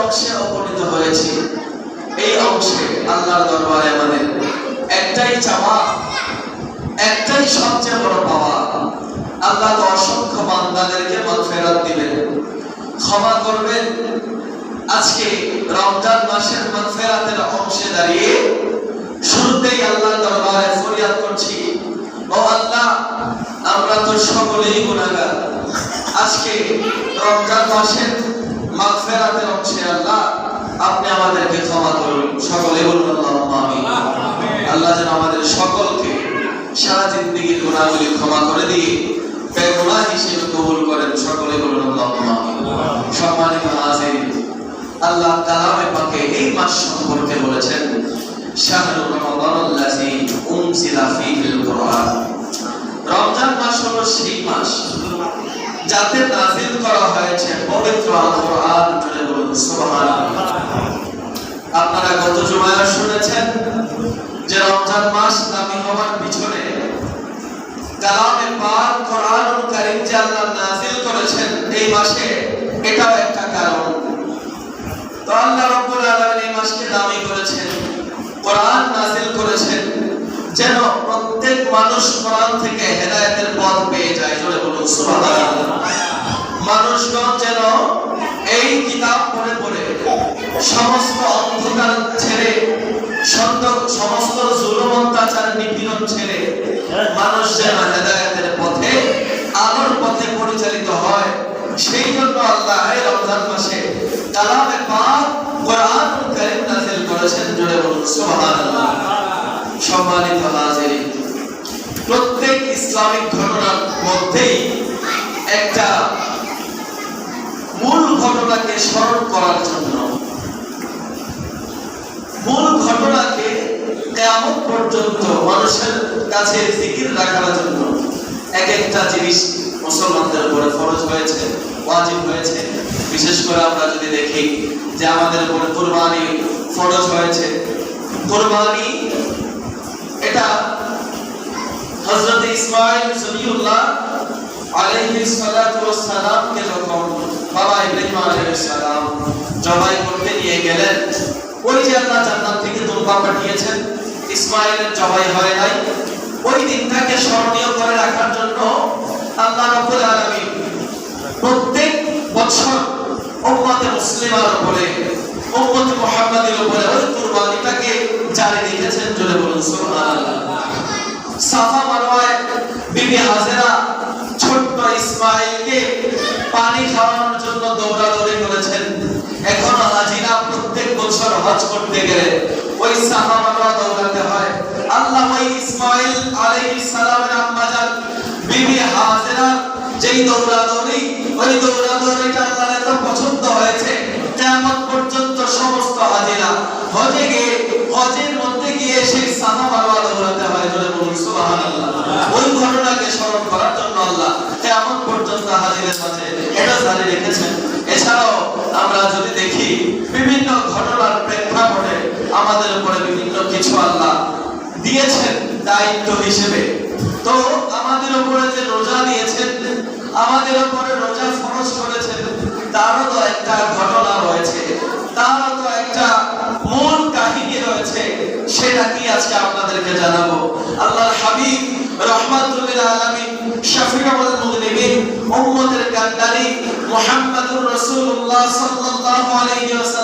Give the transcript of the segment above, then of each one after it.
অংশে উপনীত হয়েছি। এই অংশে আল্লাহর দরবারে আমাদের একটাই চাওয়া, একটাই সবচেয়ে বড় পাওয়া, আল্লাহ তো অসংখ্য বান্দাদেরকে মাগফিরাত দিবেন, ক্ষমা করবেন। আজকে রমজান মাসের মাগফিরাতের অংশে দাঁড়িয়ে শুরুতেই আল্লাহ দরবারে ফরিয়াদ করছি, ও আল্লাহ, আমরা তো সকলেই গুনাহগার। আজকে রমজান মাসের মাগফিরাতের অংশে আল্লাহ। আপনি আমাদেরকে ক্ষমা করুন। সকলে বলুন, আল্লাহুম্মা আমিন। আল্লাহ যেন আমাদের সকলকে সারা জিন্দগির গুনাহগুলি ক্ষমা করে দিয়ে বেগুনাহ হিসেবে কবুল করেন। সকলে বলুন আমিন। সম্মানিত হাজির আল্লাহ কালামে পাকে এই মাস সম্পর্কে বলেছেন শাহরুর রমাদানাল্লাযী উনজিলা ফীহিল কুরআন। রমজান মাস হলো সেই মাস যাতে নাজিল করা হয়েছে পবিত্র আল কোরআন আপনারা গত জুমায় শুনেছেন যে রমজান মাস দামি হওয়ার পিছনে কালামে পাক কোরআনুল কারীম যে আল্লাহ নাজিল করেছেন, এই মাসে এটাও একটা কারণ। তো আল্লাহ রাব্বুল আলামিন এই মাসকে দামি করেছেন, কোরআন নাজিল করেছেন যেন প্রত্যেক মানুষ কোরআন থেকে হেদায়েতের পথ পেয়ে যায়। জোরে বলুন মানুষগণ যেন এই কিতাব পড়ে পড়ে। সমস্ত অন্ধকার ছেড়ে, সন্ত- সমস্ত জুলুম অত্যাচার নিপীড়ন ছেড়ে মানুষ যেন হেদায়েতের পথে, আলোর পথে পরিচালিত হয়। সেই জন্য আল্লাহ রমজান মাসে কোরআন করেছেন বলুন, সুবহানাল্লাহ। সম্মানিত প্রত্যেক ইসলামিক ঘটনার মধ্যেই একটা ঘটনাকে স্মরণ করার জন্য। মূল ঘটনাকে কেমন পর্যন্ত মানুষের কাছে জিকির রাখার জন্য এক একটা জিনিস মুসলমানদের উপরে ফরজ হয়েছে, ওয়াজিব হয়েছে। বিশেষ করে আমরা যদি দেখি যে আমাদের উপরে কুরবানি ফরজ হয়েছে। কুরবানি এটা হযরত ইসমাঈল সবিউল্লাহ আলাইহিস সালাতু ওয়াস সালামকে যখন বাবা ইব্রাহিম আলাইহিস সালাম জবাই করতে নিয়ে গেলেন। ওই যে আল্লাহ জান্নাত থেকে দুর্বা পাঠিয়েছেন ইসমাঈলের জবাই হয় নাই। ওই দিনটাকে স্মরণীয় করে রাখার জন্য আল্লাহ রাব্বুল আলামিন প্রত্যেক বছর উম্মতে মুসলিমার উপরে, উম্মতে মুহাম্মাদের উপরে ওই কুরবানিটাকে জারি রেখেছেন। জোরে বলুন, সুবহানাল্লাহ। সাফা মারওয়ায় বিবি হাজেরা ছোট্ট ইসমাইলকে পানি খাওয়ানোর জন্য দৌড়াদৌড়ি করেছেন এখন হাজিরা প্রত্যেক বছর হজ করতে গেলে ওই মারওয়া দৌড়াতে হয়। আল্লাহ ওই ইসমাইল আলাইহিস সালামের আম্মা জান বিবি হাজেরা যেই দৌড়াদৌড়ি, ওই দৌড়াদৌড়িটা আল্লাহর এত পছন্দ হয়েছে, কিয়ামত পর্যন্ত সমস্ত হাজিরা হজে গিয়ে, হজের মধ্যে গিয়ে সেই মারওয়া দৌড়াতে হয় জোরে বলুন, সুবহানাল্লাহ। ওই ঘটনাকে স্মরণ করার জন্য আল্লাহ কিয়ামত পর্যন্ত হাজিরের মাঝে এটা জারি রেখেছেন। এছাড়াও আমরা যদি দেখি, বিভিন্ন ঘটনার প্রেক্ষাপটে আমাদের উপরে বিভিন্ন কিছু আল্লাহ দিয়েছেন দায়িত্ব হিসেবে। তো আমাদের উপরে যে রোজা দিয়েছেন, আমাদের উপরে রোজা ফরজ করেছেন, তারও তো একটা ঘটনা রয়েছে। তারও তো একটা মূল কাহিনী রয়েছে, সেটা কি আজকে আপনাদেরকে জানাব? আল্লাহর হাবিব রহমাতুল্লিল আলামিন শাফিউল মুযনিবিন উম্মতের কান্ডারি মুহাম্মাদুর রাসূলুল্লাহ সাল্লাল্লাহু আলাইহি ওয়াসাল্লাম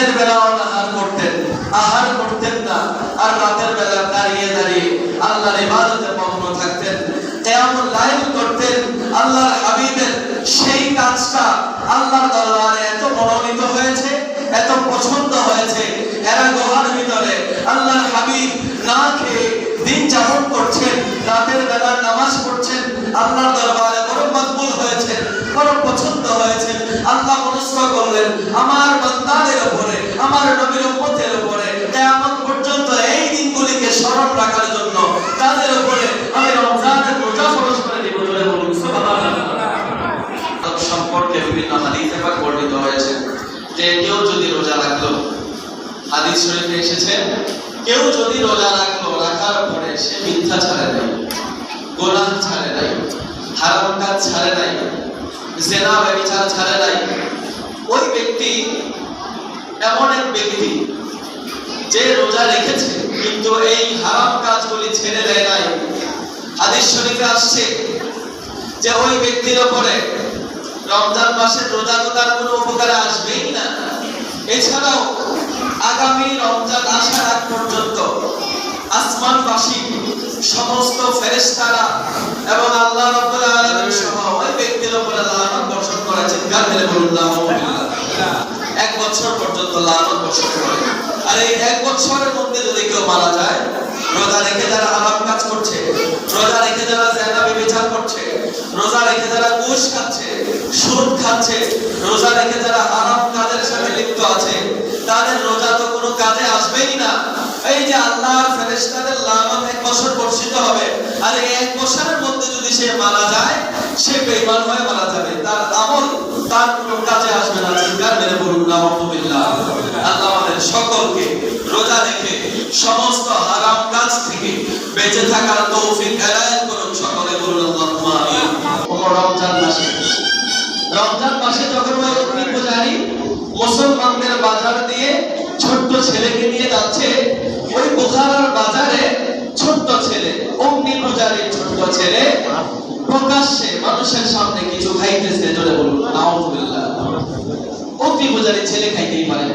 দিনের বেলা আহার করতেন আহার করতেন না, আর রাতের বেলা দাঁড়িয়ে দাঁড়িয়ে আল্লাহর ইবাদতে মগ্ন থাকতেন। কিয়ামুল লাইল করতেন, আল্লাহর হাবিবের সেই কাজটা আল্লাহর দরবারে এত মনোনীত হয়েছে, এত পছন্দ হয়েছে, এরা গুহার ভিতরে আল্লাহর হাবিব না খেয়ে দিন যাপন করছেন, রাতের বেলা নামাজ পড়ছেন, আল্লাহর দরবারে বড় মকবুল হয়েছে বড় পছন্দ হয়েছে আল্লাহ মনস্ক করলেন। আমার বান্দাদের উপরে আমার নবীর উম্মতের উপরে কিয়ামত পর্যন্ত এই দিনগুলিকে স্মরণ রাখার জন্য তাদের উপরে আমি রমজানের রোজা ফরজ করে দিব বলে বলুন, সুবহানাল্লাহ। সম্পর্কে বিভিন্ন হাদিসে পাক বর্ণিত হয়েছে যে কেউ যদি রোজা রাখল, হাদিস শরীফে এসেছে, কেউ যদি রোজা রাখল, রাখার পরে সে মিথ্যা ছাড়ে দেয় কাজ ছাড়ে নাই, হারাম কাজ ছাড়ে নাই, জেনা ব্যবচার ছাড়ে নাই, ওই ব্যক্তি এমন এক ব্যক্তি যে রোজা রেখেছে, কিন্তু এই হারাম কাজগুলি ছেড়ে দেয় নাই। হাদিস শরীফে আসছে যে ওই ব্যক্তির ওপরে রমজান মাসের রোজা তো তার কোনো উপকারে আসবেই না। এছাড়াও আগামী রমজান আসার আগ পর্যন্ত আসমানবাসী, সমস্ত ফেরেশতারা এবং আল্লাহ রাব্বুল আলামিন সহ ওই ব্যক্তির উপরে লানত বর্ষণ করেছেন। গান মেলে বলুন আলহামদুলিল্লাহ এক বছর পর্যন্ত লানত বর্ষণ করে। আর এই এক বছরের মধ্যে যদি কেউ মারা যায়, রোজা রেখে যারা হারাম কাজ করছে, রোজা রেখে যারা জেনা বিচার করছে, রোজা রেখে যারা ঘুষ খাচ্ছে, সুদ খাচ্ছে, রোজা রেখে যারা হারাম কাজের সাথে লিপ্ত আছে, তাদের রোজা তো কোনো কাজে আসবেই না। এই যে আল্লাহ ফেরেশতাদের লানত এক বছর বর্ষিত হবে আর এই এক বছরের মধ্যে যদি সে মারা যায় সে বেঈমান হয়ে মারা যাবে তার আমল তার কোনো কাজে আসবে না চিৎকার মেরে বলুন নাউযুবিল্লাহ আল্লাহ আমাদের সকলকে রোজা রেখে সমস্ত হারাম কাজ থেকে বেঁচে থাকার তৌফিক এনায়েত করুন সকলে বলুন আল্লাহুম্মা আমিন রমজান মাসে। রমজান মাসে যখন ওই অগ্নি পূজারী মুসলমানদের বাজার দিয়ে ছোট্ট ছেলেকে নিয়ে যাচ্ছে, ওই বুখারার বাজারে ছোট্ট ছেলে, অগ্নি পূজারীর ছোট্ট ছেলে প্রকাশ্যে মানুষের সামনে কিছু খাইতেছে, জোরে বলুন নাউজুবিল্লাহ অগ্নি পূজারী ছেলে খাইতেই পারে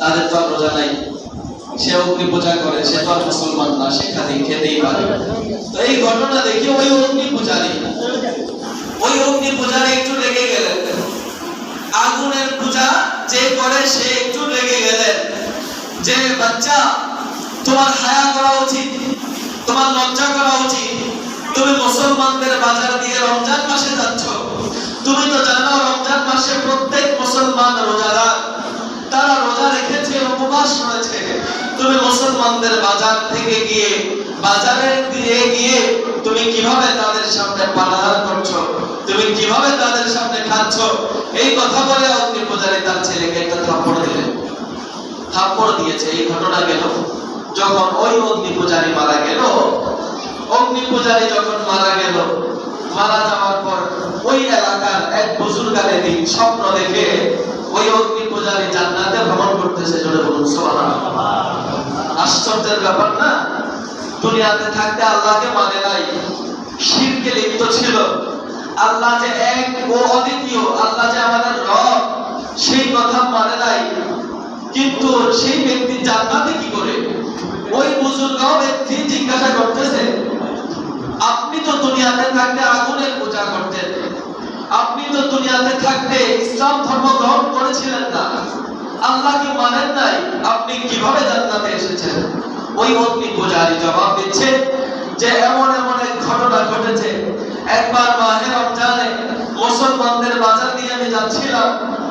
তাদের তো রোজা নাই। সে অগ্নি পূজা করে, সে তো আর মুসলমান না, সে খাতেই খেতেই পারে। তো এই ঘটনা দেখে ওই অগ্নি পূজারী ওই অগ্নি পূজারী একটু রেগে গেলেন। আগুনের পূজা যে করে, সে একটু রেগে গেলেন। যে, বাচ্চা, তোমার হায়া করা উচিত, তোমার লজ্জা করা উচিত। তুমি মুসলমানদের বাজার দিয়ে রমজান মাসে যাচ্ছ। তুমি তো জানো, রমজান মাসে প্রত্যেক মুসলমান রোজাদার। তারা রোজা রেখেছে, উপবাস রয়েছে। তুমি মুসলমানদের বাজার থেকে গিয়ে, বাজারে দিয়ে গিয়ে তুমি কীভাবে তাদের সামনে পানাহার করছ? তুমি কীভাবে তাদের সামনে খাচ্ছ? এই কথা বলে অগ্নি পূজারী তার ছেলেকে একটা থাপ্পড় দিলেন থাপ্পড় দিয়েছে, এই ঘটনা গেল। যখন ওই অগ্নি পূজারী মারা গেল, অগ্নি পূজারী যখন মারা গেল, মারা যাওয়ার পর ওই এলাকার এক বুজুর্গারে দিন স্বপ্ন দেখে ওই অগ্নি পূজারী জান্নাতে ভ্রমণ করতেছে, জোরে বলুন, সুবহানাল্লাহ। আশ্চর্যের ব্যাপার না? দুনিয়াতে থাকতে আল্লাহকে মানে নাই। শিরকে লিপ্ত ছিল। আল্লাহ যে এক ও অদ্বিতীয়, আল্লাহ যে আমাদের রব, সেই কথা মানে নাই। কিন্তু সেই ব্যক্তি জান্নাতে কি করে? ওই বুজুর্গ ব্যক্তি জিজ্ঞাসা করতেছে, আপনি তো দুনিয়াতে থাকতে আগুনের পূজা করতেন। আপনি তো দুনিয়াতে থাকতে ইসলাম ধর্ম গ্রহণ করেছিলেন না। আল্লাহকে মানেন নাই, আপনি কীভাবে জান্নাতে এসেছেন? ওই অগ্নি পূজারী জবাব দিচ্ছে যে এমন এমন এক ঘটনা ঘটেছে। একবার মাহে রমজানে মুসলমানদের বাজার দিয়ে আমি যাচ্ছিলাম,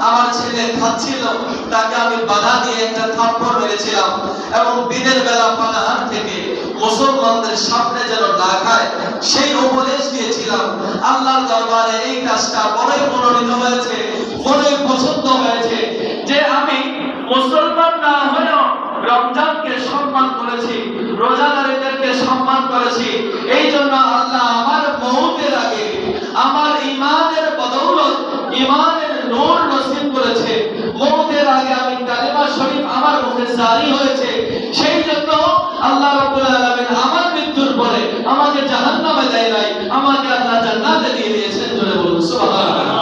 আমার ছেলে খাচ্ছিল, তাকে আমি বাধা দিয়ে একটা থাপ্পড় মেরেছিলাম এবং দিনের বেলা পানাহার থেকে মুসলমানদের সামনে যেন না খায়, সেই উপদেশ দিয়েছিলাম। আল্লাহর দরবারে এই কাজটা বড়ই মনোনীত হয়েছে, বড়ই পছন্দ হয়েছে। যে আমি মুসলমান না হলেও রমজানকে সম্মান করেছি, রোজাদারীদেরকে সম্মান করেছি, এই জন্য আল্লাহ আমার মৌতের আগে আমার ইমানের বদৌলত ইমানের নূর নসিব করেছে। মৌতের আগে আমি কালিমা শরীফ আমার মুখে জারি হয়েছে। সেই জন্য আল্লাহ রাব্বুল আলামিন আমার মৃত্যুর পরে আমাকে জাহান্নামে দেয় নাই, আমাকে আল্লাহ জান্নাতে দিয়ে দিয়েছেন, জোরে বলুন, সুবহানাল্লাহ।